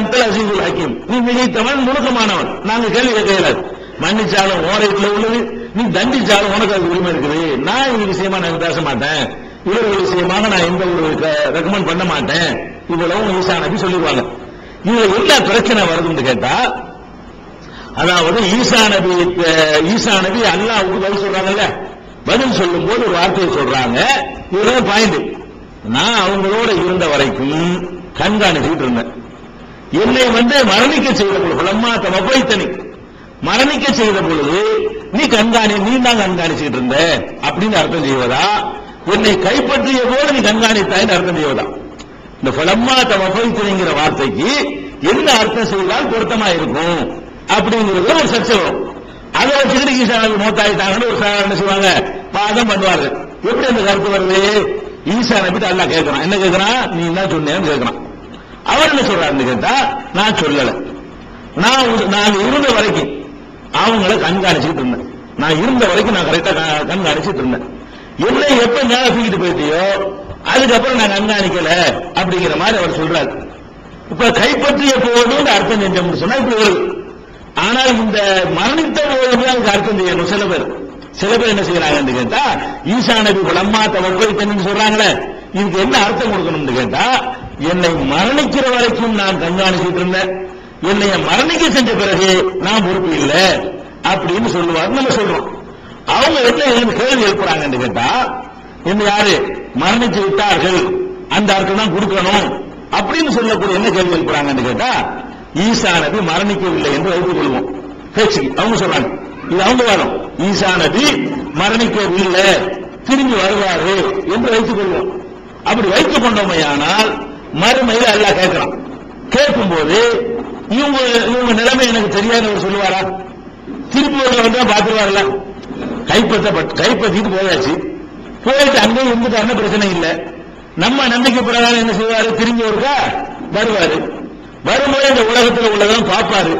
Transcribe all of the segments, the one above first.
அந்தல் அசீசுல் ஹக்கீம். நீ மிகைத்தவன் நுணுக்கமானவன் நாங்க கேள்வி கேட்க மன்னிச்சாலும் ஓரைக்குள்ள உள்ளது. நீ தண்டிச்சாலும் உனக்கு அது உரிமை இருக்குது. நான் இது விஷயமா நான் பேச மாட்டேன். இவர்கள் விஷயமாக நான் எந்த ஒரு ரெக்கமெண்ட் பண்ண மாட்டேன். இவ்வளவு ஈசா நபி சொல்லிடுவாங்க. இதுல என்ன பிரச்சனை வருதுன்னு கேட்டா அதாவது ஈசா நபி அஹ், ஈசா நபி பதில் சொல்றாங்கல்ல? பதில் சொல்லும் போது ஒரு வார்த்தையை சொல்றாங்க. இதுதான் பாயிண்ட் நான் அவங்களோட இருந்த வரைக்கும் கண்காணிச்சுட்டு இருந்தேன். என்னை வந்து மரணிக்க செய்த பொழுது அம்மா தமப்பைத்தனி மரணிக்க செய்த பொழுது நீ கண்காணி நீ தான் கண்காணிச்சுட்டு இருந்த அப்படின்னு அர்த்தம் செய்வதா? என்னை கைப்பற்றிய போது நீ கண்காணித்தாய்னு அர்த்தம் செய்வதா? இந்த பலம்மா தமப்பைத்தனிங்கிற வார்த்தைக்கு என்ன அர்த்தம் செய்தால் பொருத்தமா இருக்கும்? அப்படிங்கிறது ஒரு சர்ச்சை வரும் அதை வச்சுக்கிட்டு ஈசா மூத்தாயிட்டாங்கன்னு ஒரு சார் என்ன செய்வாங்க? பாதம் பண்ணுவார்கள். எப்படி அந்த கருத்து வருது? ஈசா நம்பிட்டு அல்லாஹ் கேட்கிறான். என்ன கேட்கறான்? நீ என்ன சொன்னேன்னு கேட்கிறான். அவர் என்ன சொல்றாருன்னு கேட்டா நான் சொல்லல. நான் நான் இருந்த வரைக்கும் அவங்கள கண்காணிச்சுட்டு இருந்தேன். நான் இருந்த வரைக்கும் நான் கரெக்டா க- கண்காணிச்சுட்டு இருந்தேன். என்ன எப்ப மேல தூக்கிட்டு போயிட்டியோ அதுக்கப்புறம் நான் கண்காணிக்கல அப்படிங்கிற மாதிரி அவர் சொல்றாரு. இப்ப கைப்பற்றிய போதும் அர்த்தம் செஞ்சோம்னு சொன்னா இப்படி ஒரு ஆனால் இந்த மரணித்த போதுமே அதுக்கு அர்த்தம் செய்யணும். சில பேர் சில பேர் என்ன செய்யறாங்கன்னு கேட்டா ஈசா நபி குலம்மா தவக்கோய் சொல்றாங்களே. இதுக்கு என்ன அர்த்தம் கொடுக்கணும்னு கேட்டா என்னை மரணிக்கிற வரைக்கும் நான் கண்காணிச்சுட்டு இருந்தேன் என்னை மரணிக்க செஞ்ச பிறகு நான் பொறுப்பு இல்லை அப்படின்னு சொல்லுவாரு நம்ம சொல்றோம். அவங்க என்ன கேள்வி எழுப்புறாங்கன்னு கேட்டா என்ன யாரு? மரணித்து விட்டார்கள். அந்த அர்த்தம் தான் கொடுக்கணும். அப்படின்னு சொல்லக்கூடிய என்ன கேள்வி எழுப்புறாங்கன்னு கேட்டா ஈசா நபி மரணிக்கவில்லை என்று வைத்துக் கொள்வோம். பேச்சுக்கு அவங்க சொல்றாங்க. இது அவங்க வாதம். ஈசா நபி மரணிக்கவில்லை. திரும்பி வருவாரு என்று வைத்துக் கொள்வோம். அப்படி வைத்துக் கொண்டோமையானா மறுமையில் அல்லாஹ் கேட்கிறான். கேட்கும்போது இவங்க இவங்க நிலைமை எனக்கு தெரியாதவர் சொல்லுவாரா? திருப்பி வந்தா பாத்துருவாருல கைப்பற்ற கைப்பற்றிட்டு போயாச்சு. போயிட்டு அங்கே இருந்துட்டாருன்னா பிரச்சனை இல்லை. நம்ம நம்பிக்கை பிரகாரம் என்ன செய்வாரு? திரும்பி ஒருக்கா வருவாரு. வரும்போது இந்த உலகத்தில் உள்ளதெல்லாம் பார்ப்பாரு.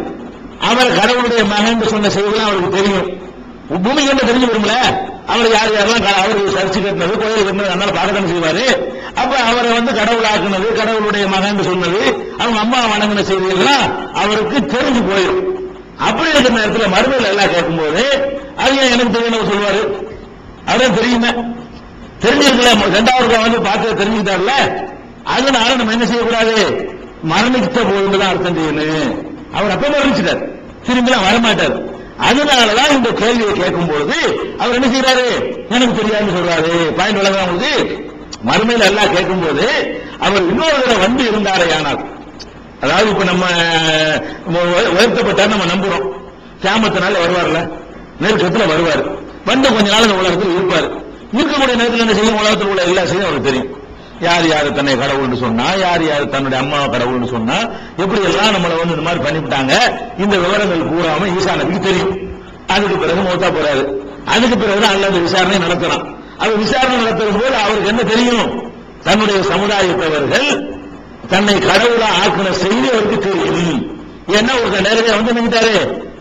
அவர் கடவுளுடைய மகன் சொன்ன செய்திகள் அவருக்கு தெரியும். பூமி என்ன தெரிஞ்சு வரும்ல அவர் யார் யாரெல்லாம் அவர் சர்ச்சு கட்டினது கோயில் கட்டினது அதனால பார்க்கத்தானே செய்வாரு. அப்ப அவரை வந்து கடவுளாக்குனது கடவுளுடைய மகன் சொன்னது அவங்க அம்மா வணங்கின செய்திகள்லாம் அவருக்கு தெரிஞ்சு போயிடும். அப்படி இருக்கிற நேரத்துல மறுமையில் எல்லாம் கேட்கும்போது அது எனக்கு தெரியும் சொல்லுவாரு. அவரே தெரியுமே. தெரிஞ்சிருக்கல. ரெண்டாவது வந்து பார்த்து தெரிஞ்சுக்கிட்டார்ல. அதனால நம்ம என்ன செய்யக்கூடாது? மரணித்த போதுதான் அர்த்தம் செய்யணும். அவர் அப்ப மரணிச்சிட்டார். திரும்பிலாம் வரமாட்டார். அதனாலதான் இந்த கேள்வியை கேட்கும் பொழுது அவர் என்ன செய்யறாரு எனக்கு தெரியாதுன்னு சொல்றாரு. பாயிண்ட் விளங்க உங்களுக்கு. மறுமையில் எல்லாம் கேட்கும்போது அவர் இன்னொரு தடவை வந்து இருந்தாரே ஆனால். அதாவது இப்ப நம்ம உ- நம்ம நம்புறோம். கேமத்தினால வருவார்ல? நெருக்கத்துல வருவார். வந்து கொஞ்ச நாள் இந்த உலகத்தில் இருப்பார். இருக்கக்கூடிய நேரத்தில் என்ன செய்யும்? உலகத்தில் உள்ள எல்லா செய்யும் அவருக்கு தெரியும். யார் யார் தன்னை கடவுள்னு சொன்னா யார் யார் தன்னுடைய அம்மா கடவுள்னு சொன்னா எப்படி எல்லாம் நம்மளை வந்து இந்த மாதிரி பண்ணிவிட்டாங்க? இந்த விவரங்கள் கூறாம ஈசா நபிக்கு தெரியும். அதுக்கு பிறகு மௌத்தா போறாரு. அதுக்கு பிறகு அல்லது விசாரணை நடத்தலாம். அது விசாரணை நடத்தும் போது அவருக்கு என்ன தெரியும்? தன்னுடைய சமுதாயத்தவர்கள் தன்னை கடவுளா ஆக்கின செய்தி அவருக்கு தெரியும். ஏன்னா ஒரு நேரடியா வந்து நின்றுட்டாரு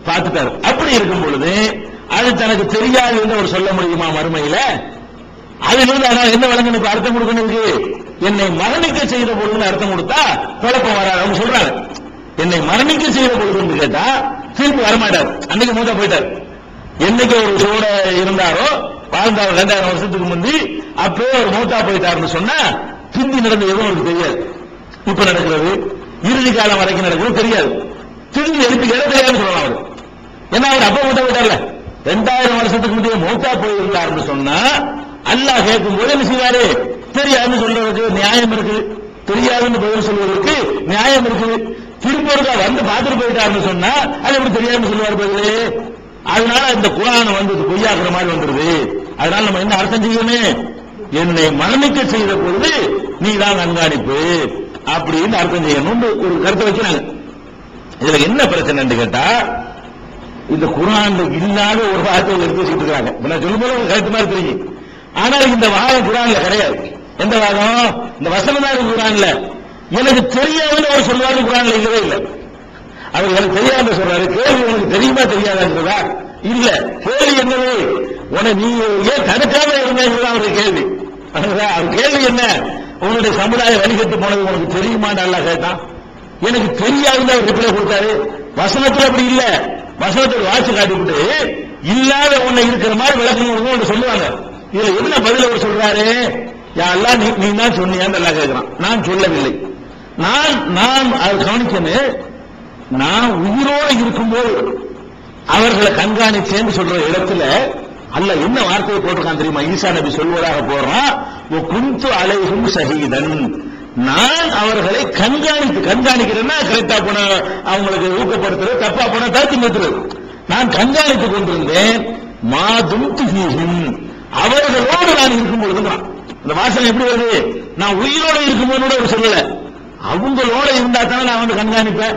பார்த்துட்டாரு. அப்படி இருக்கும் பொழுது அது தனக்கு தெரியாது என்று அவர் சொல்ல முடியுமா மறுமையில? அதிலிருந்து ஆனால் என்ன வழங்கணும் அர்த்தம் கொடுக்கணும் என்னை மரணிக்க செய்த பொழுதுன்னு அர்த்தம் கொடுத்தா குழப்பம் வராது. அவங்க சொல்றாங்க. என்னை மரணிக்க செய்த பொழுதுன்னு கேட்டா திருப்பி வரமாட்டார். அன்னைக்கு மூத்த போயிட்டார். என்னைக்கு ஒரு சூட இருந்தாரோ வாழ்ந்தார் ரெண்டாயிரம் வருஷத்துக்கு முந்தி அப்பவே ஒரு மூத்தா போயிட்டாருன்னு சொன்னா பிந்தி நடந்த எதுவும் அவருக்கு தெரியாது. இப்ப நடக்கிறது இறுதி காலம் வரைக்கும் நடக்கிறது தெரியாது. திரும்பி எழுப்பி தெரியாதுன்னு சொல்லலாம் அவர். ஏன்னா அவர் அப்ப மூத்தா போயிட்டார்ல. ரெண்டாயிரம் வருஷத்துக்கு முந்தைய மூத்தா போயிருந்தார்னு சொன்னா அல்லாஹ் கேட்கும் போது என்ன செய்வாரு? தெரியாதுன்னு சொல்றதுக்கு நியாயம் இருக்கு. தெரியாதுன்னு பதில் சொல்வதற்கு நியாயம் இருக்கு. திருப்பொருளா வந்து பார்த்துட்டு போயிட்டாருன்னு சொன்னா அது எப்படி தெரியாதுன்னு சொல்லுவார் பதிலே அதனால இந்த குரான் வந்து பொய்யாக்குற மாதிரி வந்துருது. அதனால நம்ம என்ன அர்த்தம் செய்யணும்? என்னை மரணிக்க செய்த பொழுது நீ தான் கண்காணிப்பு அப்படின்னு அர்த்தம் செய்யணும். ஒரு கருத்தை வைக்கிறாங்க. இதுல என்ன பிரச்சனைன்னு கேட்டா இந்த குரான்ல இல்லாத ஒரு வார்த்தை எடுத்து வச்சுட்டு இருக்காங்க நான் சொல்லும்போது கருத்து மாதிரி தெரியும் ஆனால் இந்த வாதம் குரான்ல கிடையாது. எந்த வாதம்? இந்த வசனம் தான் இருக்கு குரான்ல. எனக்கு தெரியாதுன்னு அவர் சொல்வாரு குரான்ல இல்லவே இல்லை. அவர் எனக்கு தெரியாத சொல்றாரு. கேள்வி உனக்கு தெரியுமா தெரியாதான்றதா இல்ல. கேள்வி என்னது? உன நீ ஏன் தடுக்காம இருந்தது அவருடைய கேள்வி. அவர் கேள்வி என்ன? உன்னுடைய சமுதாய வழிகட்டு போனது உனக்கு தெரியுமா நல்லா கேட்டான். எனக்கு தெரியாதுன்னு அவர் ரிப்ளை கொடுத்தாரு. வசனத்தில் அப்படி இல்ல. வசனத்தில் வாசி காட்டிவிட்டு இல்லாத உன்னை இருக்கிற மாதிரி விளக்கம் ஒன்று சொல்லுவாங்க. இதுல என்ன பதில் அவர் சொல்றாரு? யாரெல்லாம் நீ நீ தான் சொன்னியான்னு எல்லாம் கேட்கிறான் நான் சொல்லவில்லை. நான் நான் அதை கவனிச்சேன்னு நான் உயிரோடு இருக்கும்போது அவர்களை கண்காணிச்சேன்னு சொல்ற இடத்துல அல்ல என்ன வார்த்தையை போட்டிருக்கான் தெரியுமா? ஈசா நபி சொல்வதாக போறான் குந்து அலைகும் சகிதன் நான் அவர்களை கண்காணித்து கண்காணிக்கிறேன்னா கரெக்டா போன அவங்களுக்கு ஊக்கப்படுத்துறது தப்பா போன தடுத்து நிறுத்துறது நான் கண்காணித்துக் கொண்டிருந்தேன். மாதும் துஹீஹிம். அவர்களோடு நான் இருக்கும் பொழுதுங்கிறான் இந்த வாசனை எப்படி வருது? நான் உயிரோட இருக்கும்போது கூட அவர் சொல்லல. அவங்களோட இருந்தா தானே நான் வந்து கண்காணிப்பேன்.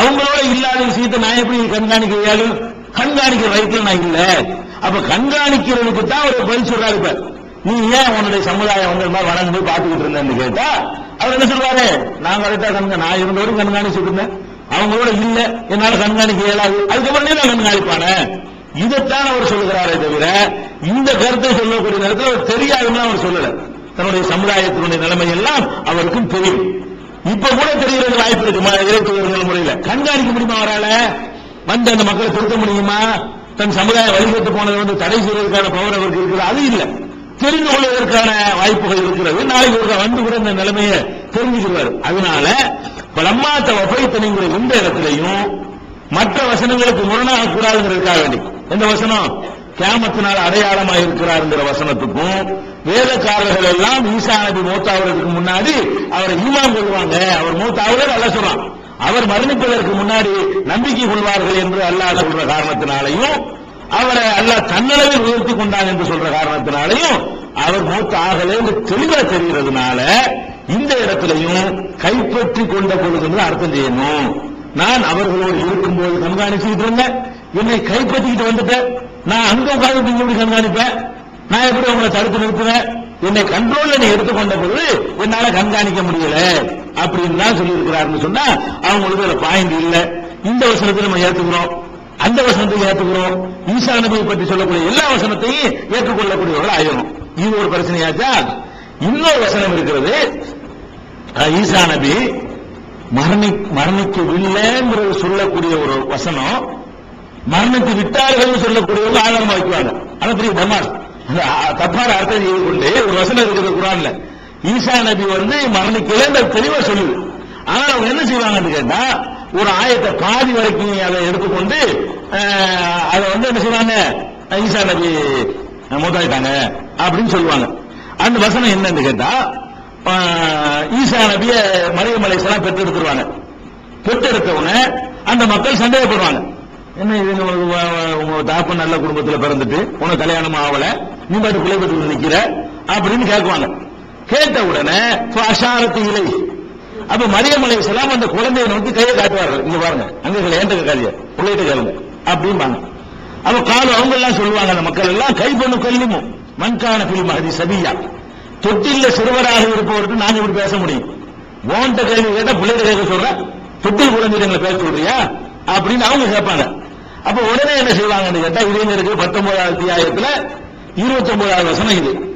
அவங்களோட இல்லாத விஷயத்தை நான் எப்படி கண்காணிக்க இயலும்? கண்காணிக்கிற வயசுல நான் இல்ல. அப்ப கண்காணிக்கிறவனுக்கு தான் ஒரு பதில் சொல்றாரு இப்ப. நீ ஏன் உன்னுடைய சமுதாயம் வந்து மாதிரி வணங்கு போய் பார்த்துக்கிட்டு இருந்தேன்னு கேட்டா அவர் என்ன சொல்றாரு நான் கரெக்டா கண்க நான் இருந்தவரும் கண்காணிச்சுட்டு இருந்தேன். அவங்களோட இல்ல. என்னால கண்காணிக்க இயலாது. அதுக்கப்புறம் நான் தான் கண்காணிப்பானே. இதைத்தான் அவர் சொல்லுகிறாரே தவிர இந்த கருத்தை சொல்லக்கூடிய நேரத்தில் அவர் தெரியாதுன்னு அவர் சொல்லல. தன்னுடைய சமுதாயத்தினுடைய நிலைமை எல்லாம் அவருக்கும் தெரியும். இப்ப கூட தெரிகிறது வாய்ப்பு இருக்குமா? இறைத்துவர்கள் முறையில. கண்காணிக்க முடியுமா அவரால்? வந்து அந்த மக்களை திருத்த முடியுமா? தன் சமுதாய வழிபட்டு போனதை வந்து தடை செய்வதற்கான பவர் அவருக்கு இருக்கிறது அது இல்ல. தெரிந்து கொள்வதற்கான வாய்ப்புகள் இருக்கிறது. நாளைக்கு ஒரு வந்து கூட இந்த நிலைமையை தெரிஞ்சுக்கிறார் அதனால பலம்மாத்த வபைத்தனைங்கிற இந்த இடத்திலையும் மற்ற வசனங்களுக்கு முரணாக கூடாதுங்கிறதுக்காக வேண்டி. எந்த வசனம்? கேமத்தினால் அடையாளமாக இருக்கிறாருங்கிற வசனத்துக்கும் வேதக்காரர்கள் எல்லாம் ஈசா நபி மூத்தாவதுக்கு முன்னாடி அவரை ஈமான் கொள்வாங்க. அவர் மூத்தாவதர் அல்ல சொல்றான். அவர் மரணிப்பதற்கு முன்னாடி நம்பிக்கை கொள்வார்கள் என்று அல்லாஹ் சொல்ற காரணத்தினாலையும் அவரை அல்லாஹ் தன்னளவில் உயர்த்தி கொண்டான் என்று சொல்ற காரணத்தினாலையும் அவர் மூத்த ஆகல என்று தெளிவா தெரிகிறதுனால இந்த இடத்திலையும் கைப்பற்றி கொண்ட பொழுதுன்னு அர்த்தம் செய்யணும். நான் அவர்களோடு இருக்கும்போது கண்காணிச்சுக்கிட்டு இருந்தேன். என்னை கைப்பற்றிக்கிட்டு வந்துட்டேன். நான் அங்க உட்கார்ந்து எப்படி கண்காணிப்பேன்? நான் எப்படி உங்களை தடுத்து நிறுத்துவேன்? என்னை கண்ட்ரோல்ல நீ எடுத்துக்கொண்ட பொழுது என்னால கண்காணிக்க முடியல. அப்படின்னு தான் சொல்லியிருக்கிறாருன்னு சொன்னா அவங்களுக்கு ஒரு பாயிண்ட் இல்ல. இந்த வசனத்தை நம்ம ஏத்துக்கிறோம். அந்த வசனத்தை ஏத்துக்கிறோம். ஈசா நபியை பற்றி சொல்லக்கூடிய எல்லா வசனத்தையும் ஏற்றுக்கொள்ளக்கூடியவர்கள் ஆயிரும் இது ஒரு பிரச்சனையாச்சா இன்னொரு வசனம் இருக்கிறது. அஹ் ஈசா நபி மரணி மரணிக்கவில்லைங்கிறது சொல்லக்கூடிய ஒரு வசனம் மரணத்தை விட்டார்கள் சொல்லக்கூடியவர்கள் ஆதாரமா வைக்குவாங்க. அதான் பெரிய பிரமாஸ் தப்பான அர்த்தம் செய்து கொண்டு ஒரு வசனம் இருக்குது குரான்ல. ஈசா நபி வந்து மரணிக்கல தெளிவா சொல்லுது. ஆனா அவங்க என்ன செய்வாங்கன்னு கேட்டா ஒரு ஆயத்தை பாதி வரைக்கும் அதை எடுத்துக்கொண்டு அதை வந்து என்ன செய்வாங்க? ஈசா நபி மூத்தாயிட்டாங்க அப்படின்னு சொல்லுவாங்க. அந்த வசனம் என்னன்னு கேட்டா ஈசா நபிய மரியம் பெற்று எடுத்துருவாங்க பெற்று எடுத்தவங்க அந்த மக்கள் சந்தேகப்படுவாங்க. என்ன இது உங்களுக்கு உங்க தாப்பன் நல்ல குடும்பத்துல பிறந்துட்டு உனக்கு கல்யாணம் ஆகல. நீ பாட்டு பிள்ளை பெற்று நிக்கிற? அப்படின்னு கேட்குவாங்க. கேட்ட உடனே அசாரத்து இலை. அப்ப மரியம் சலாம் அந்த குழந்தையை நோக்கி கையை காட்டுவார்கள். இங்க பாருங்க அங்க ஏண்ட காரிய பிள்ளைகிட்ட கேளுங்க. அப்படிம்பாங்க. அப்ப காலம் அவங்க எல்லாம் சொல்லுவாங்க அந்த மக்கள் எல்லாம் கை பண்ணு கல்லிமும் மண்கான பில் மகதி சபியா. தொட்டில்ல சிறுவராக இருப்பவருக்கு நாங்க இப்படி பேச முடியும்? ஓன்ட்ட கேள்வி கேட்டா பிள்ளைகிட்ட கேட்க சொல்ற? தொட்டில் குழந்தைகளை பேச சொல்றியா? அப்படின்னு அவங்க கேட்பாங்க. அப்ப உடனே என்ன செய்வாங்கன்னு கேட்டா இளைஞருக்கு பத்தொன்பதாவது அத்தியாயத்துல இருபத்தி ஒன்பதாவது வசனம் இது.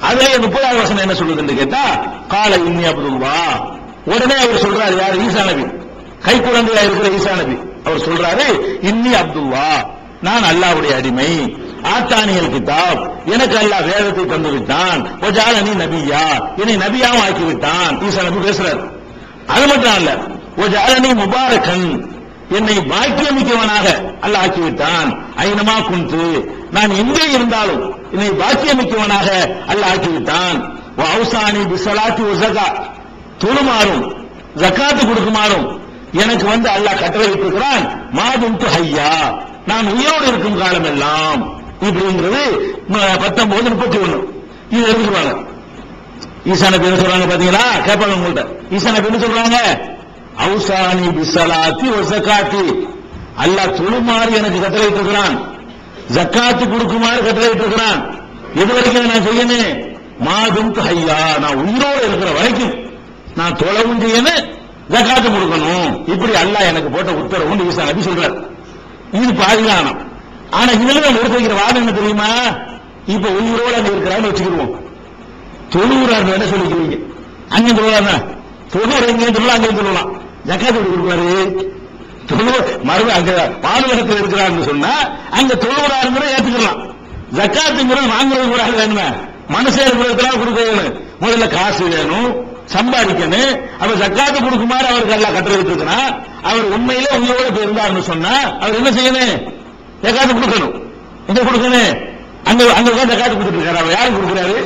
அதுல முப்பதாவது வசனம் என்ன சொல்லுதுன்னு கேட்டா கால இன்னி அப்துல்லா உடனே அவர் சொல்றாரு யார்? ஈசா நபி. கை குழந்தையா இருக்கிற ஈசா நபி. அவர் சொல்றாரு இன்னி அப்துல்லா நான் அல்லாவுடைய அடிமை. ஆத்தானியல் கிதாப் எனக்கு அல்லாஹ் வேதத்தை தந்து விட்டான் ஒஜாலனி நபியா? என்னை நபியாவும் ஆக்கி விட்டான் ஈசா நபி பேசுறாரு. அது மட்டும் அல்ல ஒஜாலனி முபாரக்கன் என்னை பாக்கியமிக்கவனாக அல்ல ஆக்கிவிட்டான். ஐனமா குன்று நான் எங்கே இருந்தாலும் என்னை பாக்கியமிக்கவனாக அல்ல ஆக்கிவிட்டான். வவுசானி பிசலாத்தி உசகா தொழுமாறும் ஜக்காத்து கொடுக்குமாறும் எனக்கு வந்து அல்லாஹ் கட்டளையிட்டிருக்கிறான். மாதும் ஹையா. நான் உயிரோடு இருக்கும் காலம் எல்லாம் இப்படிங்கிறது பத்தொன்பது முப்பத்தி ஒண்ணு இது எடுத்துருவாங்க ஈசா நபி என்ன சொல்றாங்க பாத்தீங்களா? கேட்பாங்க உங்கள்கிட்ட ஈசா நபி என்ன சொல்றாங்க? அவுசானி பிசலாத்தி ஒரு ஜக்காத்தி. அல்லாஹ் தொழுமாறு எனக்கு கட்டளையிட்டு இருக்கிறான் ஜக்காத்து கொடுக்குமாறு கட்டளையிட்டு இருக்கிறான் எது வரைக்கும் நான் செய்யணும் மாதும் ஹையா நான் உயிரோடு இருக்கிற வரைக்கும் நான் தொழவும் செய்யணும் ஜக்காத்து கொடுக்கணும். இப்படி அல்லாஹ் எனக்கு போட்ட உத்தரவுன்னு ஈசா நபி சொல்றாரு. இது பாதுகாணம் ஆனா இதுல நம்ம எடுத்து வைக்கிற வாதம் என்ன தெரியுமா? இப்ப உயிரோடு அங்க இருக்கிறான்னு வச்சுக்கிடுவோம். தொழுகிறார் என்ன சொல்லிக்கிறீங்க? அங்கே தொழுவாங்க தொழுகிற எங்கேயும் சொல்லலாம் அங்கேயும் சொல்லலாம் ஜக்காத்து எப்படி கொடுப்பாரு தொழு அங்க பாலுவகத்தில் இருக்கிறாருன்னு சொன்னா அங்க தொழுகிறாருங்கிற ஏத்துக்கலாம். ஜக்காத்துங்கிறது வாங்குறது கூட வேணுமே மனசே இருக்கிறதுலாம் கொடுக்கணும் முதல்ல காசு வேணும் சம்பாதிக்கணும். அப்ப ஜக்காத்து கொடுக்குமாறு அவருக்கு எல்லாம் கட்டுறது இருக்குன்னா அவர் உண்மையிலே உங்களோட போய் இருந்தாருன்னு சொன்னா அவர் என்ன செய்யணும்? ஜக்காத்து கொடுக்கணும். எங்க கொடுக்கணும்? அங்க அங்க ஜக்காத்து கொடுத்துட்டு இருக்காரு. அவர் யாரும் கொடுக்குறாரு?